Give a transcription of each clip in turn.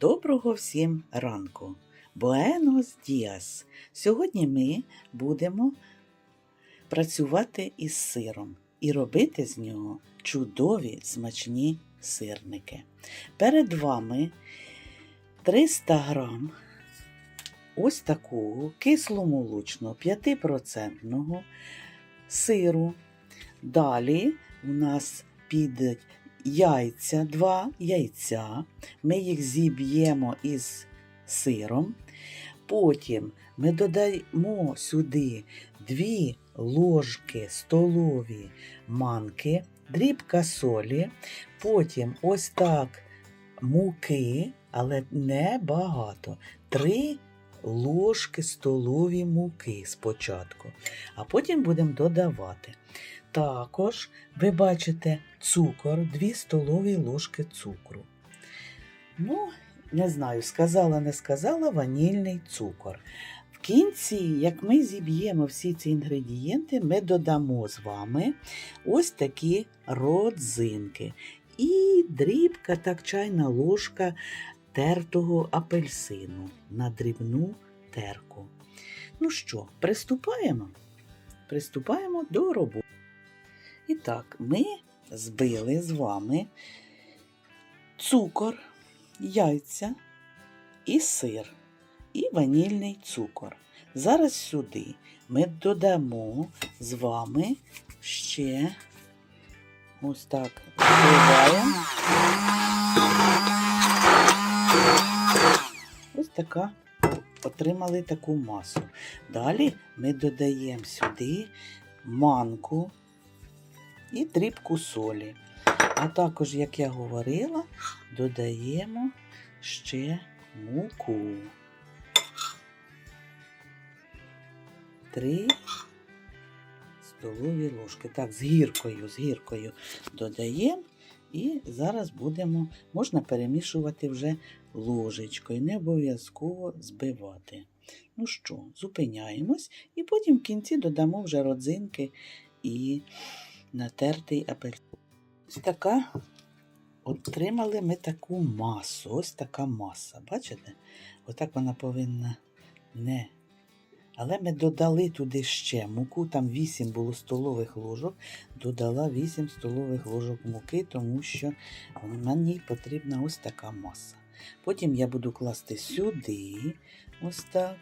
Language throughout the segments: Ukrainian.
Доброго всім ранку! Буенос діас! Сьогодні ми будемо працювати із сиром і робити з нього чудові смачні сирники. Перед вами 300 грам ось такого кисломолочного 5% сиру. Далі у нас підуть яйця, два яйця. Ми їх зіб'ємо із сиром. Потім ми додаємо сюди 2 ложки столові манки, дрібка солі, потім ось так муки, але не багато. 3 ложки столові муки спочатку, а потім будемо додавати. Також ви бачите цукор, 2 столові ложки цукру. Ну, не знаю, сказала, не сказала ванільний цукор. В кінці, як ми зіб'ємо всі ці інгредієнти, ми додамо з вами ось такі родзинки. І дрібка, так чайна ложка тертого апельсину на дрібну терку. Ну що, приступаємо? Приступаємо до роботи. І так, ми збили з вами цукор, яйця і сир, і ванільний цукор. Зараз сюди ми додамо з вами ще ось так збиваємо. Ось така отримали таку масу. Далі ми додаємо сюди манку і дрібку солі. А також, як я говорила, додаємо ще муку. Три столові ложки. Так, з гіркою, з гіркою додаємо. І зараз будемо, можна перемішувати вже ложечкою, не обов'язково збивати. Ну що, зупиняємось і потім в кінці додамо вже родзинки і натертий апельсин. Ось така отримали ми таку масу. Ось така маса. Бачите? Отак вона повинна не. Але ми додали туди ще муку, там 8 було столових ложок, додала 8 столових ложок муки, тому що мені потрібна ось така маса. Потім я буду класти сюди, ось так.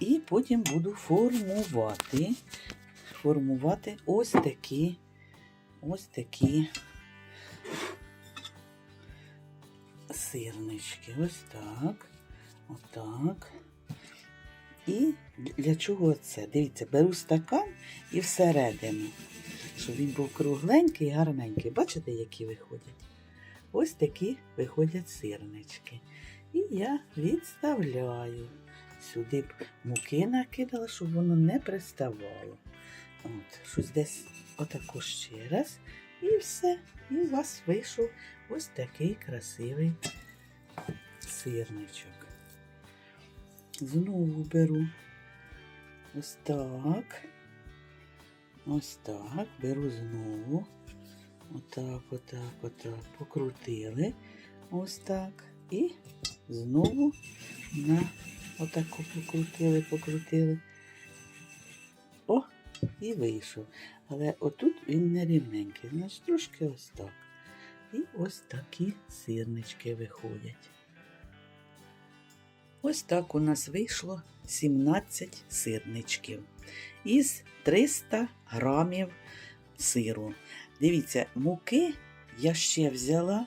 І потім буду формувати, формувати ось такі, ось такі сирнички. Ось так. Отак. І для чого це? Дивіться, беру стакан і всередину, щоб він був кругленький і гарненький. Бачите, які виходять? Ось такі виходять сирнички. І я відставляю. Сюди б муки накидала, щоб воно не приставало. От, щось десь отако ще раз. І все. І у вас вийшов ось такий красивий сирничок. Знову беру ось так. Ось так. Беру знову. Отак, отак, отак. Покрутили. Ось так. І знову на отаку покрутили, покрутили. І вийшов. Але отут він не рівненький. Значить, трошки ось так. І ось такі сирнички виходять. Ось так у нас вийшло 17 сирничків із 300 грамів сиру. Дивіться, муки я ще взяла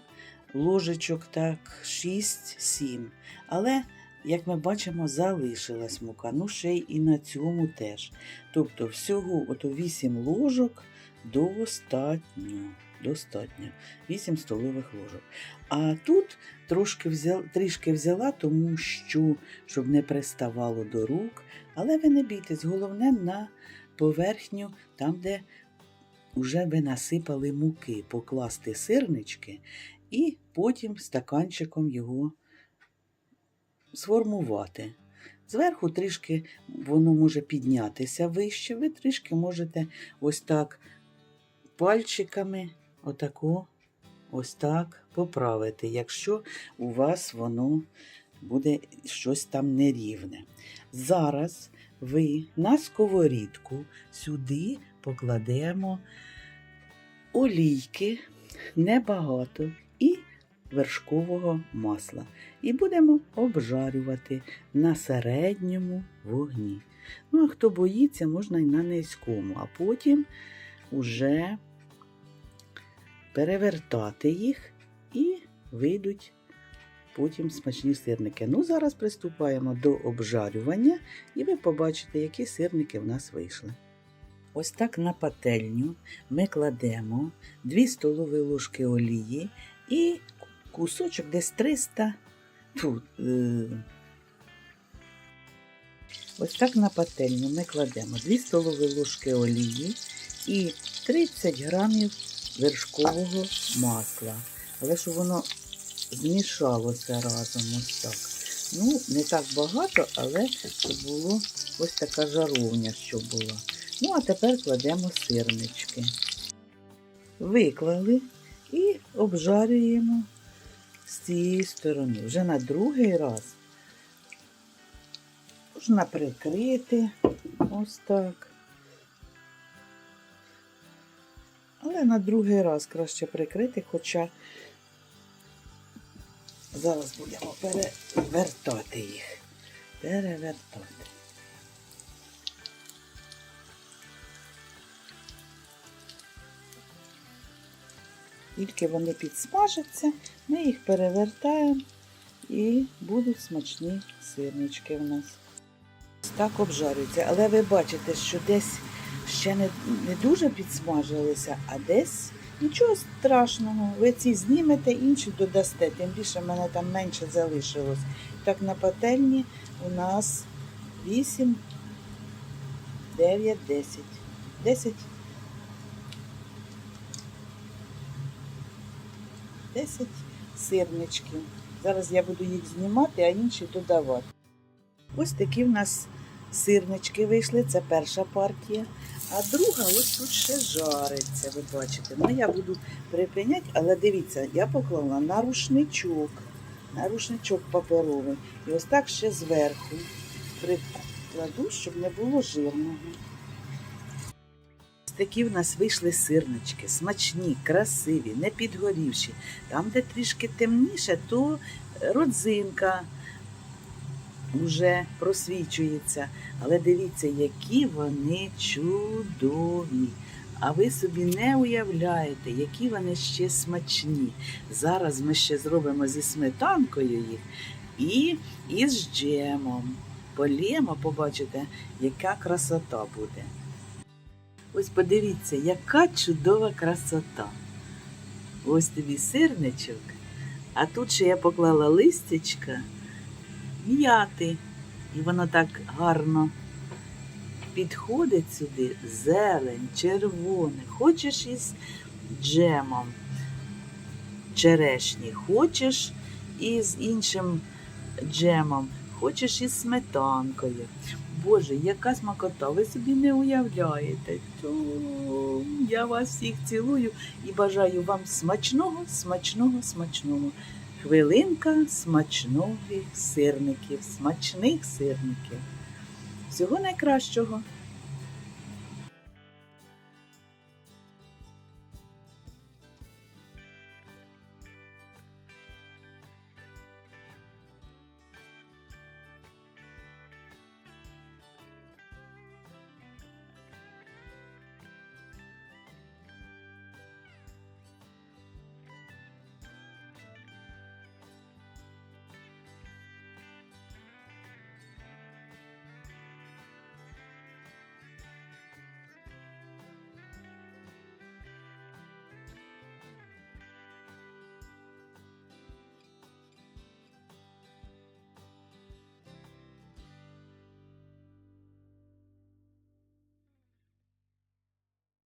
ложечок так 6-7. Але, як ми бачимо, залишилась мука. Ну, ще й і на цьому теж. Тобто, всього ото 8 ложок достатньо. Достатньо. 8 столових ложок. А тут трошки взяла, трішки взяла, тому що, щоб не приставало до рук. Але ви не бійтесь, головне на поверхню, там, де вже ви насипали муки, покласти сирнички і потім стаканчиком його сформувати. Зверху трішки воно може піднятися вище, ви трішки можете ось так пальчиками отако ось так поправити, якщо у вас воно буде щось там нерівне. Зараз ви на сковорідку сюди покладемо олійки небагато вершкового масла. І будемо обжарювати на середньому вогні. Ну, а хто боїться, можна і на низькому, а потім уже перевертати їх і вийдуть потім смачні сирники. Ну, зараз приступаємо до обжарювання, і ви побачите, які сирники в нас вийшли. Ось так на пательню ми кладемо 2 столові ложки олії і кусочок десь 300. Фу, е, Ось так на пательню ми кладемо 2 столові ложки олії і 30 грамів вершкового масла. Але щоб воно змішалося разом ось так. Ну, не так багато, але щоб було ось така жаровня, щоб була. Ну, а тепер кладемо сирнички. Виклали і обжарюємо з цієї сторони. Вже на другий раз можна прикрити ось так. Але на другий раз краще прикрити, хоча зараз будемо перевертати їх. Перевертати. Тільки вони підсмажаться, ми їх перевертаємо і будуть смачні сирнички в нас. Так обжарюються, але ви бачите, що десь ще не, не дуже підсмажилися, а десь нічого страшного. Ви ці знімете, інші додасте. Тим більше в мене там менше залишилось. Так на пательні у нас 8, 9, 10. 10 10 сирничків. Зараз я буду їх знімати, а інші додавати. Ось такі в нас сирнички вийшли, це перша партія. А друга ось тут ще жариться, ви бачите. Ну, я буду припиняти, але дивіться, я поклала на рушничок, на рушничок паперовий. І ось так ще зверху прикладу, щоб не було жирного. Такі в нас вийшли сирнички, смачні, красиві, не підгорівші. Там, де трішки темніше, то родзинка вже просвічується. Але дивіться, які вони чудові. А ви собі не уявляєте, які вони ще смачні. Зараз ми ще зробимо зі сметанкою їх і із джемом. Полємо, побачите, яка красота буде. Ось подивіться, яка чудова красота. Ось тобі сирничок, а тут ще я поклала листячка м'яти. І воно так гарно підходить сюди. Зелень, червоне. Хочеш із джемом черешні, хочеш із іншим джемом, хочеш із сметанкою. Боже, яка смакота, ви собі не уявляєте. То я вас всіх цілую і бажаю вам смачного, смачного, смачного. Хвилинка смачних сирників, смачних сирників. Всього найкращого!